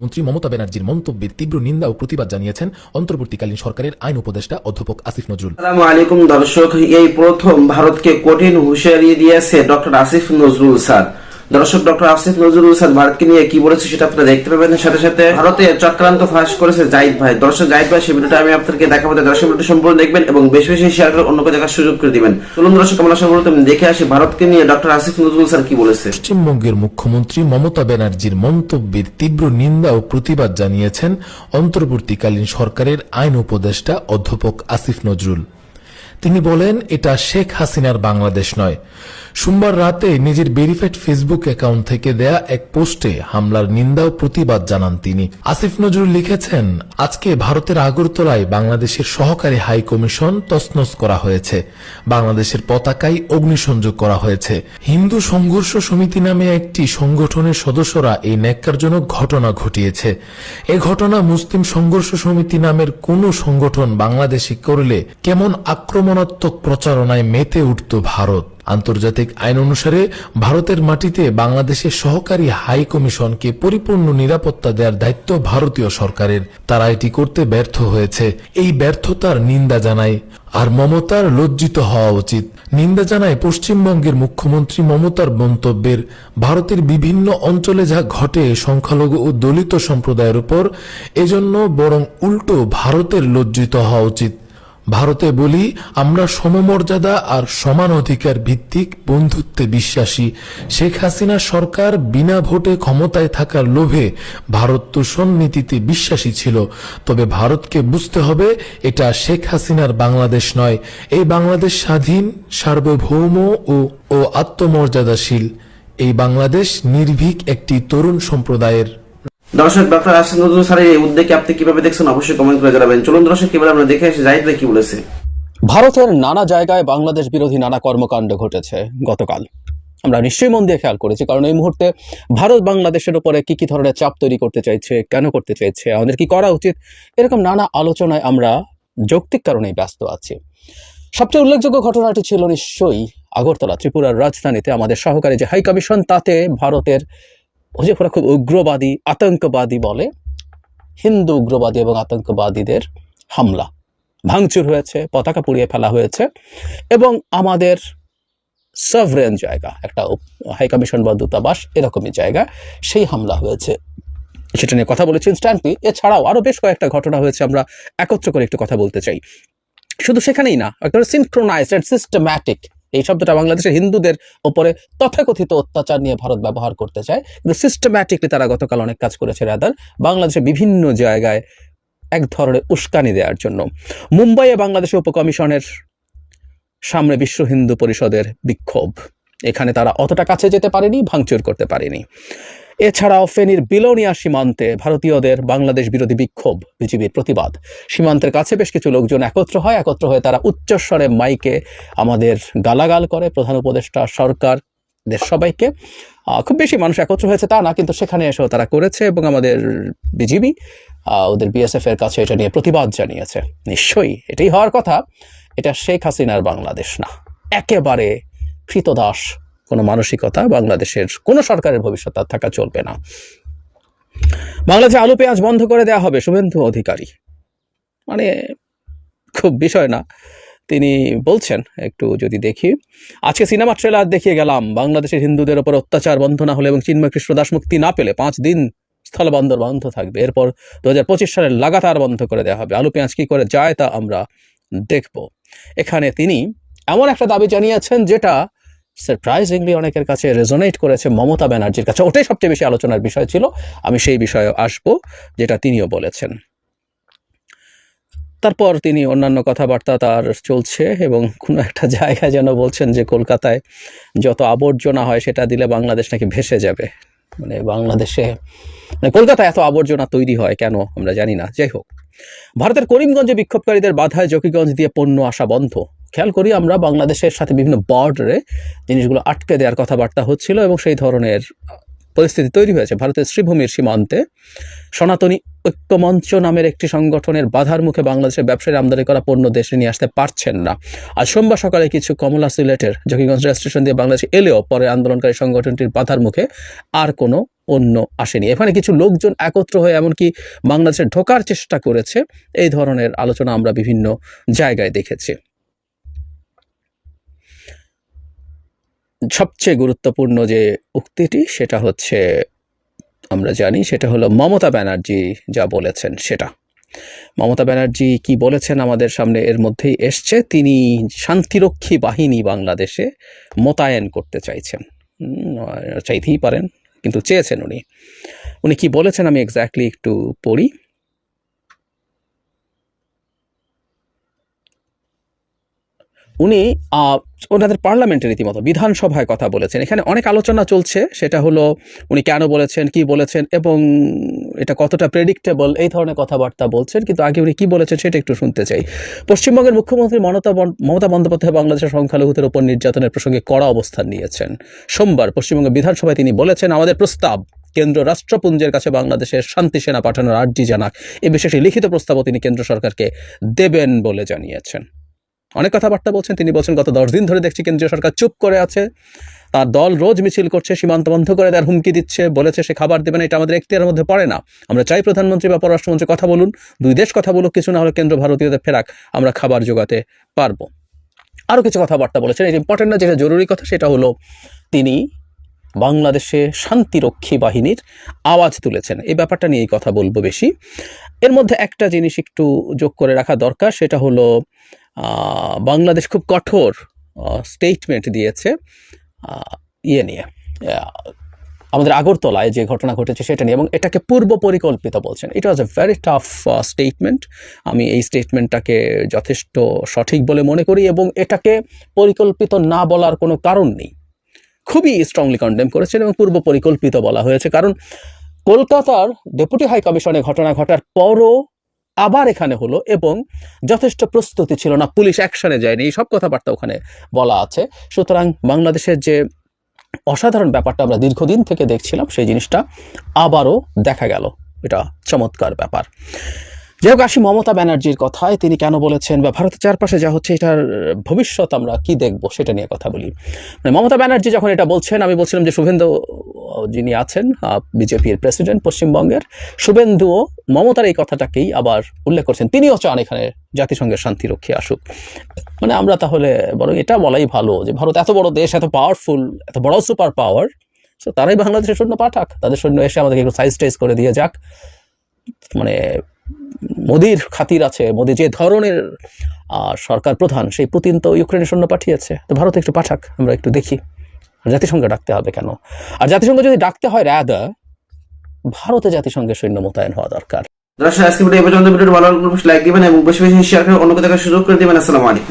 মন্ত্রী মমতা ব্যানার্জির মন্তব্যের তীব্র নিন্দা ও প্রতিবাদ জানিয়েছেন অন্তর্বর্তীকালীন সরকারের আইন উপদেষ্টা অধ্যাপক আসিফ নজরুল। আসসালামু আলাইকুম দর্শক, এই প্রথম ভারতকে কঠিন হুঁশিয়ারি দিয়েছে ডক্টর আসিফ নজরুল স্যার। দর্শক ডক্টর আসিফ নজরুল স্যার ভারতকে নিয়ে কি বলেছে সেটা আপনারা দেখতে পাবেন। সাথে সাথে ভারতে চক্রান্ত ফাঁস করেছে জাহিদ ভাই। দর্শক জাহিদ ভাই, সেই ভিডিওটা আমি আপনাদেরকে দেখাবো। দর্শক ভিডিওটি সম্পূর্ণ দেখবেন এবং বেশি বেশি শেয়ার করে অন্যকে দেখার সুযোগ করে দিবেন। চলুন দর্শক, আমরা সর্বপ্রথম দেখে আসি ভারতকে নিয়ে ডক্টর আসিফ নজরুল স্যার কি বলেছে। পশ্চিমবঙ্গের মুখ্যমন্ত্রী মমতা ব্যানার্জির মন্তব্যের তীব্র নিন্দা ও প্রতিবাদ জানিয়েছেন অন্তর্বর্তীকালীন সরকারের আইন উপদেষ্টা অধ্যাপক আসিফ নজরুল। তিনি বলেন, এটা শেখ হাসিনার বাংলাদেশ নয়। সোমবার রাতে নিজের ভেরিফাইড ফেসবুক অ্যাকাউন্ট থেকে দেয়া এক পোস্টে হামলার নিন্দা ও প্রতিবাদ জানান তিনি। আসিফ নজরুল লিখেছেন, আজকে ভারতের আগরতলায় বাংলাদেশের সহকারী হাই কমিশন তছনছ করা হয়েছে। বাংলাদেশের পতাকায় অগ্নিসংযোগ করা হয়েছে। হিন্দু সংঘর্ষ সমিতি নামে একটি সংগঠনের সদস্যরা এই ন্যাক্কারজনক ঘটনা ঘটিয়েছে। এ ঘটনা মুসলিম সংঘর্ষ সমিতি নামের কোন সংগঠন বাংলাদেশে করলে কেমন আক্রমণাত্মক প্রচারণায় মেতে উঠত ভারত? আন্তর্জাতিক আইন অনুসারে ভারতের মাটিতে বাংলাদেশের সহকারী হাই কমিশনকে পরিপূর্ণ নিরাপত্তা দেওয়ার দায়িত্ব ভারতীয় সরকারের। তারা এটি করতে ব্যর্থ হয়েছে। এই ব্যর্থতার নিন্দা জানায়। আর মমতার লজ্জিত হওয়া উচিত। নিন্দা জানায় পশ্চিমবঙ্গের মুখ্যমন্ত্রী মমতার মন্তব্যের। ভারতের বিভিন্ন অঞ্চলে যা ঘটে সংখ্যালঘু ও দলিত সম্প্রদায়ের উপর, এজন্য বরং উল্টো ভারতের লজ্জিত হওয়া উচিত। ভারতে বলি, আমরা সমমর্যাদা আর সমান অধিকার ভিত্তিক বন্ধুত্বে বিশ্বাসী। শেখ হাসিনা সরকার বিনা ভোটে ক্ষমতায় থাকার লোভে ভারত তোষণ নীতিতে বিশ্বাসী ছিল। তবে ভারতকে বুঝতে হবে, এটা শেখ হাসিনার বাংলাদেশ নয়। এই বাংলাদেশ স্বাধীন, সার্বভৌম ও ও আত্মমর্যাদাশীল। এই বাংলাদেশ নির্ভীক একটি তরুণ সম্প্রদায়ের। দর্শক ডক্টর আসিফ নজরুল স্যারের এই উদ্যোগকে আপনি কীভাবে দেখছেন অবশ্যই কমেন্ট করে জানাবেন। চলুন দর্শক, এবার আমরা দেখে আসি জাহিদ কি বলেছে। ভারতের নানা জায়গায় বাংলাদেশ বিরোধী নানা কর্মকাণ্ড ঘটেছে গতকাল। আমরা নিশ্চয়ই মন দিয়ে খেয়াল করেছি, কারণ এই মুহূর্তে ভারত বাংলাদেশের উপরে কি কি ধরনের চাপ তৈরি করতে চাইছে, কেন করতে চাইছে, আমাদের কি করা উচিত, এরকম নানা আলোচনায় আমরা যৌক্তিক কারণেই ব্যস্ত আছি। সবচেয়ে উল্লেখযোগ্য ঘটনাটি ছিল নিশ্চয়ই আগরতলা ত্রিপুরার রাজধানীতে আমাদের সহকারী যে হাই কমিশন, তাতে ভারতের ওই যে ওরা খুব উগ্রবাদী, আতঙ্কবাদী বলে হিন্দু উগ্রবাদী এবং আতঙ্কবাদীদের হামলা। ভাঙচুর হয়েছে, পতাকা পুড়িয়ে ফেলা হয়েছে এবং আমাদের সভরেন জায়গা, একটা হাই কমিশন বা দূতাবাস এরকমই জায়গা, সেই হামলা হয়েছে। সেটা নিয়ে কথা বলেছি ইনস্ট্যান্টলি এছাড়াও আরও বেশ কয়েকটা ঘটনা হয়েছে, আমরা একত্র করে একটু কথা বলতে চাই। শুধু সেখানেই না একটা সিনক্রোনাইজড অ্যান্ড সিস্টেম্যাটিক এই শব্দটা বাংলাদেশের হিন্দুদের ওপরে তথাকথিত অত্যাচার নিয়ে ভারত ব্যবহার করতে চায়। কিন্তু সিস্টেম্যাটিকলি তারা গতকাল অনেক কাজ করেছে রাদার বাংলাদেশের বিভিন্ন জায়গায় এক ধরনের উস্কানি দেওয়ার জন্য। মুম্বাইয়ে বাংলাদেশের উপকমিশনের সামনে বিশ্ব হিন্দু পরিষদের বিক্ষোভ। এখানে তারা অতটা কাছে যেতে পারেনি, ভাঙচুর করতে পারেনি। এছাড়াও ফেনীর বিলোনিয়া সীমান্তে ভারতীয়দের বাংলাদেশ বিরোধী বিক্ষোভ, বিজিবির প্রতিবাদ। সীমান্তের কাছে বেশ কিছু লোকজন একত্র হয়, একত্র হয়ে তারা উচ্চস্বরে মাইকে আমাদের গালাগাল করে। প্রধান উপদেষ্টা সরকার দেশ সবাইকে খুব বেশি মানুষ একত্র হয়েছে তা না, কিন্তু সেখানে এসেও তারা করেছে এবং আমাদের বিজিবি ওদের বিএসএফ এর কাছে এটা নিয়ে প্রতিবাদ জানিয়েছে। নিশ্চয়ই এটাই হওয়ার কথা, এটা শেখ হাসিনার বাংলাদেশ না। একেবারে কৃতদাস কোনো মানসিকতা বাংলাদেশের কোনো সরকারের ভবিষ্যৎ আর থাকা চলবে না। বাংলাদেশে আলু, পেঁয়াজ বন্ধ করে দেওয়া হবে, শুভেন্দু অধিকারী। মানে খুব বিষয় না। তিনি বলছেন, একটু যদি দেখি, আজকে সিনেমা ট্রেলার দেখিয়ে গেলাম, বাংলাদেশের হিন্দুদের ওপর অত্যাচার বন্ধ না হলে এবং চিন্ময় কৃষ্ণ দাস মুক্তি না পেলে পাঁচ দিন স্থলবন্দর বন্ধ থাকবে। এরপর দু হাজার পঁচিশ সালে লাগাতার বন্ধ করে দেওয়া হবে। আলু, পেঁয়াজ কী করে যায় তা আমরা দেখব। এখানে তিনি এমন একটা দাবি জানিয়েছেন যেটা সারপ্রাইজিংলি অনেকের কাছে রেজোনেট করেছে মমতা ব্যানার্জির কাছে। ওটাই সবচেয়ে বেশি আলোচনার বিষয় ছিল। আমি সেই বিষয়ে আসব, যেটা তিনিও বলেছেন। তারপর তিনি অন্যান্য কথাবার্তা তার চলছে এবং কোনো একটা জায়গায় যেন বলছেন যে, কলকাতায় যত আবর্জনা হয়, সেটা দিলে বাংলাদেশ নাকি ভেসে যাবে। মানে বাংলাদেশে মানে কলকাতায় এত আবর্জনা তৈরি হয় কেন, আমরা জানি না। যাই হোক, ভারতের করিমগঞ্জে বিক্ষোভকারীদের বাধায় জকিগঞ্জ দিয়ে পণ্য আসা বন্ধ। খেয়াল করি আমরা বাংলাদেশের সাথে বিভিন্ন বর্ডারে জিনিসগুলো আটকে দেওয়ার কথাবার্তা হচ্ছিল এবং সেই ধরনের পরিস্থিতি তৈরি হয়েছে। ভারতের শ্রীভূমির সীমান্তে সনাতনী ঐক্যমঞ্চ নামের একটি সংগঠনের বাধার মুখে বাংলাদেশের ব্যবসায়ী আমদানি করা পণ্য দেশে নিয়ে আসতে পারছেন না। আজ সোমবার সকালে কিছু কমলা সিলেটের জকিগঞ্জ রেল স্টেশন দিয়ে বাংলাদেশে এলেও পরে আন্দোলনকারী সংগঠনটির বাধার মুখে আর কোনো অন্য আসেনি। এখানে কিছু লোকজন একত্র হয়ে এমনকি বাংলাদেশে ঢোকার চেষ্টা করেছে। এই ধরনের আলোচনা আমরা বিভিন্ন জায়গায় দেখেছি। সবচেয়ে গুরুত্বপূর্ণ যে উক্তিটি সেটা হচ্ছে, আমরা জানি সেটা হলো মমতা ব্যানার্জি যা বলেছেন সেটা। মমতা ব্যানার্জি কি বলেছেন আমাদের সামনে এর মধ্যেই এসছে, তিনি শান্তিরক্ষী বাহিনী বাংলাদেশে মোতায়েন করতে চাইছেন। চাইতেই পারেন, কিন্তু চেয়েছেন উনি। উনি কি বলেছেন আমি এক্স্যাক্টলি একটু পড়ি। উনি ওনাদের পার্লামেন্টের রীতিমতো বিধানসভায় কথা বলেছেন। এখানে অনেক আলোচনা চলছে, সেটা হলো উনি কেন বলেছেন, কি বলেছেন, এবং এটা কতটা প্রেডিক্টেবল এই ধরনের কথাবার্তা বলছেন, কিন্তু আগে উনি কি বলেছেন সেটা একটু শুনতে চাই। পশ্চিমবঙ্গের মুখ্যমন্ত্রী মমতা মমতা বন্দ্যোপাধ্যায় বাংলাদেশের সংখ্যালঘুদের উপর নির্যাতনের প্রসঙ্গে কড়া অবস্থান নিয়েছেন। সোমবার পশ্চিমবঙ্গ বিধানসভায় তিনি বলেছেন, আমাদের প্রস্তাব, কেন্দ্র রাষ্ট্রপুঞ্জের কাছে বাংলাদেশের শান্তি সেনা পাঠানোর আর্জি জানাক। এ বিষয়ে একটি লিখিত প্রস্তাবও তিনি কেন্দ্র সরকারকে দেবেন বলে জানিয়েছেন। অনেক কথাবার্তা বলছেন, তিনি বলছেন, গত দশ দিন ধরে দেখছি কেন্দ্রীয় সরকার চুপ করে আছে। তার দল রোজ মিছিল করছে, সীমান্ত বন্ধ করে দেওয়ার হুমকি দিচ্ছে, বলেছে সে খাবার দেবে না, এটা আমাদের এখতিয়ারের মধ্যে পড়ে না। আমরা চাই প্রধানমন্ত্রী বা পররাষ্ট্রমন্ত্রী কথা বলুন, দুই দেশ কথা বলুক, কিছু না হলে কেন্দ্র ভারতীয়দের ফেরাক, আমরা খাবার জোগাতে পারব। আরও কিছু কথাবার্তা বলেছেন এটা ইম্পর্টেন্ট না, যেটা জরুরি কথা, সেটা হলো তিনি বাংলাদেশে শান্তিরক্ষী বাহিনীর আওয়াজ তুলেছেন। এই ব্যাপারটা নিয়েই কথা বলব বেশি। এর মধ্যে একটা জিনিস একটু যোগ করে রাখা দরকার, সেটা হলো বাংলাদেশ খুব কঠোর স্টেটমেন্ট দিয়েছে ইয়ে নিয়ে। আমাদের আগরতলায় যে ঘটনা ঘটেছে সেটা নিয়ে, এবং এটাকে পূর্ব পরিকল্পিত বলছেন। It was a very tough statement আমি এই স্টেটমেন্টটাকে যথেষ্ট সঠিক বলে মনে করি, এবং এটাকে পরিকল্পিত না বলার কোনো কারণ নেই। খুবই স্ট্রংলি কন্ডেম করেছেন, এবং পূর্ব পরিকল্পিত বলা হয়েছে। কারণ কলকাতার ডেপুটি হাই কমিশনে ঘটনা ঘটার পরও আবার এখানে হলো এবং যথেষ্ট প্রস্তুতি ছিল না, পুলিশ অ্যাকশনে যায়নি, এই সব কথাবার্তা ওখানে বলা আছে। সুতরাং বাংলাদেশের যে অসাধারণ ব্যাপারটা আমরা দীর্ঘদিন থেকে দেখছিলাম, সেই জিনিসটা আবারও দেখা গেল। এটা চমৎকার ব্যাপার। যাই হোক, আসি মমতা ব্যানার্জির কথায়। তিনি কেন বলেছেন বা ভারতের চারপাশে যা হচ্ছে, এটার ভবিষ্যৎ আমরা কি দেখব সেটা নিয়ে কথা বলি। মানে মমতা ব্যানার্জি যখন এটা বলছেন, আমি বলছিলাম যে শুভেন্দু যিনি আছেন বিজেপির প্রেসিডেন্ট পশ্চিমবঙ্গের শুভেন্দুও মমতার এই কথাটাকেই আবার উল্লেখ করছেন। তিনিও চান এখানে জাতিসংঘের শান্তিরক্ষী আসুক। মানে আমরা তাহলে বরং এটা বলাই ভালো যে ভারত এত বড় দেশ, এত পাওয়ারফুল এত বড় সুপার পাওয়ার তো তারাই বাংলাদেশের সৈন্য পাঠাক। তাদের সৈন্য এসে আমাদেরকে একটু সাইজ টাইজ করে দিয়ে যাক। মানে মোদির খাতির আছে, মোদি যে ধরনের সরকার প্রধান, সেই পুতিন তো ইউক্রেনের সৈন্য পাঠিয়েছে। তো ভারত একটু পাঠাক, আমরা একটু দেখি। জাতিসংঘে ডাকতে হবে কেন? আর জাতিসংঘ যদি ডাকতে হয় রাদা ভারতে জাতিসংঘের সৈন্য মোতায়েন হওয়া দরকার। দর্শক আজকে ভিডিও পর্যন্ত। ভিডিওটি ভালো লাগলে লাইক দিবেন এবং বেশি বেশি শেয়ার করে অন্যকে দেখার সুযোগ করে দিবেন। আসসালামু আলাইকুম।